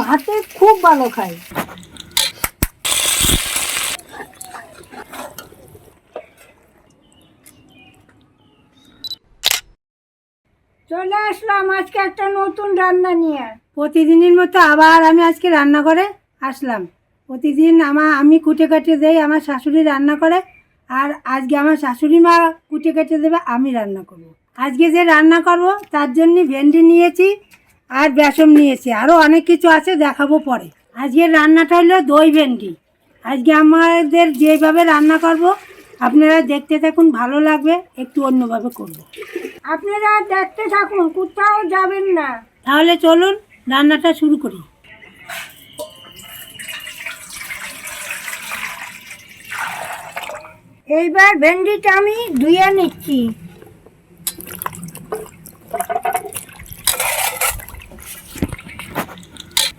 ভাতে খুব ভালো খাই। চলে আসলাম আজকে একটা নতুন রান্না নিয়ে। প্রতিদিনের মতো আবার আমি আজকে রান্না করে আসলাম। প্রতিদিন আমার আমি কুটে কাটে দেই, আমার শাশুড়ি রান্না করে, আর আজকে আমার শাশুড়ি মা কুটে কেটে দেবে, আমি রান্না করব। আজকে যে রান্না করব, তার জন্য ভেন্ডি নিয়েছি আর বেসম নিয়েছি। আরও অনেক কিছু আছে দেখাবো পরে। আজকের রান্নাটা হলো দই ভেন্ডি। আজকে আমাদের যেভাবে রান্না করব আপনারা দেখতে থাকুন ভালো লাগবে একটু অন্যভাবে করব। আপনারা দেখতে থাকুন কোথাও যাবেন না। তাহলে চলুন রান্নাটা শুরু করি। এইবার ভেন্ডিটা আমি ধুয়ে নিচ্ছি।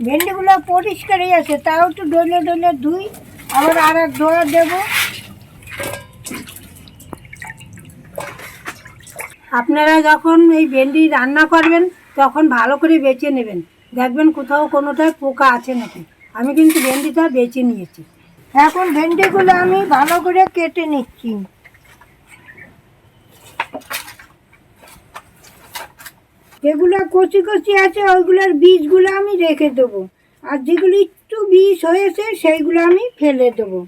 ভেন্ডিগুলো পরিষ্কারই আছে, তাও একটু ডলে ডলে ধুই, আবার আর এক ধোয়া দেবো। আপনারা যখন এই ভেন্ডি রান্না করবেন, তখন ভালো করে বেছে নেবেন। দেখবেন কোথাও কোনোটায় পোকা আছে নাকি। আমি কিন্তু ভেন্ডিটা বেছে নিয়েছি। এখন ভেন্ডিগুলো আমি ভালো করে কেটে নিচ্ছি। যেগুলো কচি কচি আছে ওইগুলোর বীজগুলো আমি রেখে দেবো। আর যেগুলো একটু বীজ হয়েছে সেইগুলো আমি ফেলে দেবো।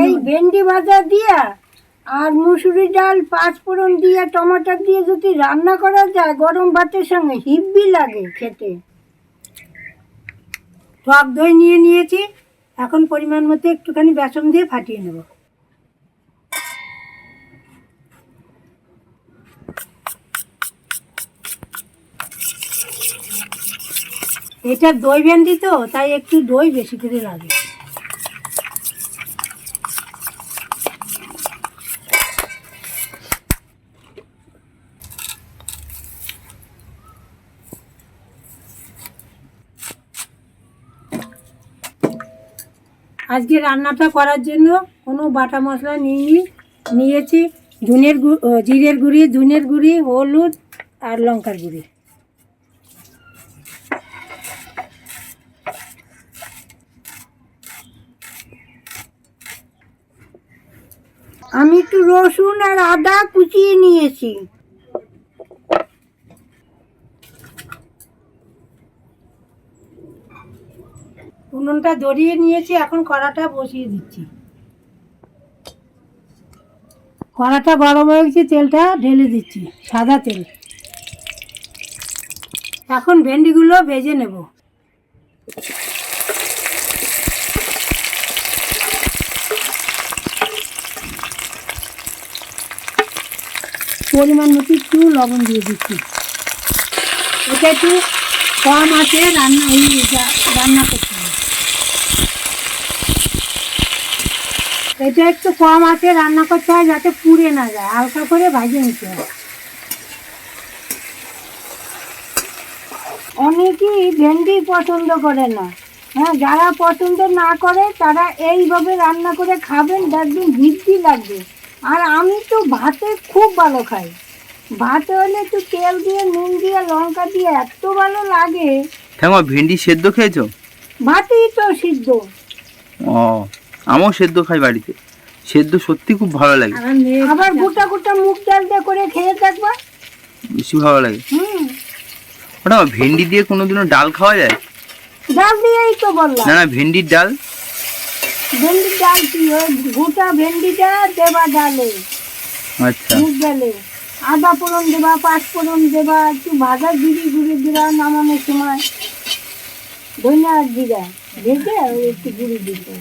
এই ভেন্ডি ভাজা দিয়া আর মুসুরি ডাল পাঁচ ফোড়ন দিয়ে টমাটো দিয়ে যদি রান্না করা যায় গরম ভাতের সঙ্গে হিব্বি লাগে খেতে। টক দই নিয়ে নিয়েছি। এখন পরিমাণ মতো একটুখানি বেসন দিয়ে ফাটিয়ে নেব। এটা দই ভেন্ডি তো, তাই একটু দই বেশি করে লাগে। আজকে রান্নাটা করার জন্য কোনো বাটা মশলা নিইনি। নিয়েছি ধুনের জিরের গুঁড়ি, ধুনের গুঁড়ি, হলুদ আর লঙ্কার গুঁড়ি। আমি একটু রসুন আর আদা কুচিয়ে নিয়েছি। উনুনটা ধরিয়ে নিয়েছি, এখন কড়াটা বসিয়ে দিচ্ছি। কড়াটা গরম হয়ে গেছে, তেলটা ঢেলে দিচ্ছি, সাদা তেল। এখন ভেন্ডিগুলো ভেজে নেব। পরিমাণ মতো একটু লবণ দিয়ে দিচ্ছি। এটা একটু কম আছে, রান্না রান্না করতে হবে। এটা একটু কম আছে রান্না করতে হয় যাতে পুড়ে না যায় হালকা করে ভাজে নিতে হয়। অনেকেই ভেন্ডি পছন্দ করে না। হ্যাঁ যারা পছন্দ না করে তারা এইভাবে রান্না করে খাবেন দেখবেন ভিত্তি লাগবে। আর আমি তো ভাতে খুব ভালো খাই। ভাতে হলে একটু তেল দিয়ে নুন দিয়ে লঙ্কা দিয়ে এত ভালো লাগে। ঠাকুমা ভেন্ডি সেদ্ধ খেয়েছো? ভাতেই তো সিদ্ধ। ও আমিও সেদ্ধ খাই বাড়িতে। সেদ্ধ সত্যি খুব ভালো লাগে। আবার গোটা গোটা মুগ ডাল দিয়ে করে খেয়ে থাকবা বেশি ভালো লাগে। হুম। ওটা ভেন্ডি দিয়ে কোনোদিনও ডাল খাওয়া যায়? ডাল দিয়েই তো বললাম। না না ভেন্ডির ডাল। ভেন্ডির ডাল কি ওই গোটা ভেন্ডিটা দেবা ডালে। আচ্ছা। মুগ ডালে। আদা ফোড়ন দেবা পাঁচ ফোড়ন দেবা একটু ভাজা জিরি গুঁড়ি দিবা নামানোর সময়। ধনিয়া আর জিরা ভেজে একটু গুঁড়ি দিতে।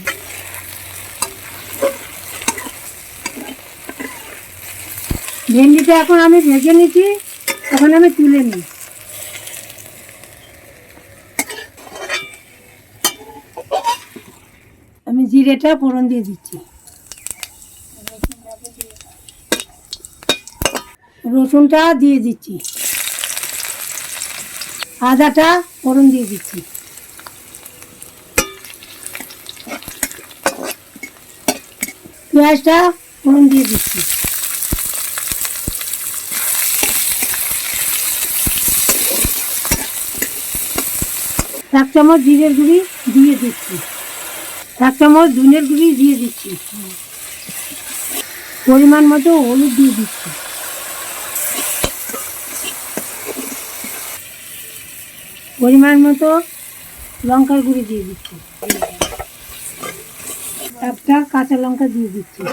ভেন্ডিটা এখন আমি ভেজে নিচ্ছি, এখন আমি তুলে নিই। আমি জিরেটা ফোড়ন দিয়ে দিচ্ছি। রসুনটা দিয়ে দিচ্ছি। আদাটা ফোড়ন দিয়ে দিচ্ছি। পেঁয়াজটা ফোড়ন দিয়ে দিচ্ছি। এক চামচ জিরের গুঁড়ি দিয়ে দিচ্ছি। এক চামচ ধনের গুঁড়ি দিয়ে দিচ্ছি। পরিমাণ মতো হলুদ দিয়ে দিচ্ছি। পরিমাণ মতো লঙ্কার গুঁড়ি দিয়ে দিচ্ছি। একটা কাঁচা লঙ্কা দিয়ে দিচ্ছি।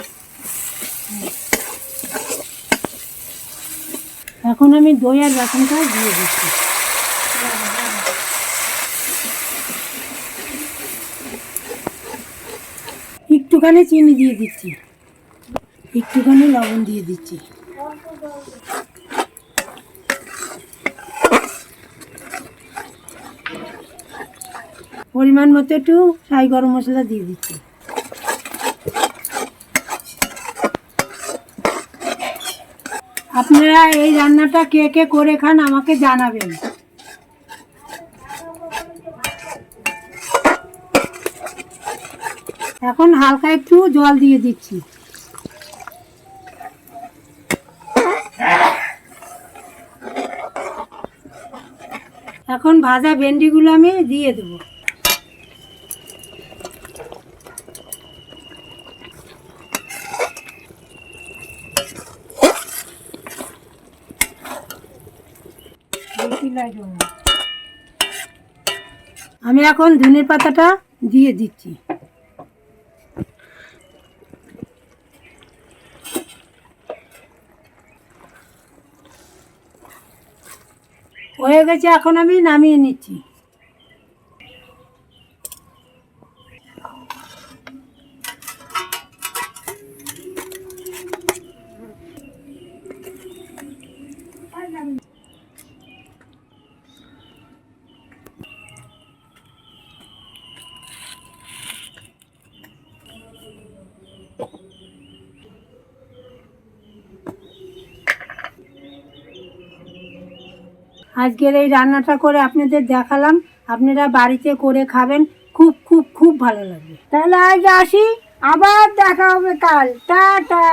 এখন আমি দই আর বেসনটা দিয়ে দিচ্ছি। একটুখানি চিনি দিয়ে দিচ্ছি। একটুখানি লবণ দিয়ে দিচ্ছি। পরিমাণ মতো একটু সাই গরম মশলা দিয়ে দিচ্ছি। আপনারা এই রান্নাটা কে কে করে খান আমাকে জানাবেন। এখন হালকা একটু জল দিয়ে দিচ্ছি। এখন ভাজা ভেন্ডিগুলো আমি দিয়ে দেবো। আমি এখন ধনের পাতাটা দিয়ে দিচ্ছি। হয়ে গেছে এখন আমি নামিয়ে নিচ্ছি। আজকের এই রান্নাটা করে আপনাদের দেখালাম। আপনারা বাড়িতে করে খাবেন। খুব খুব খুব ভালো লাগবে। তাহলে আজ আসি। আবার দেখা হবে কাল। টাটা।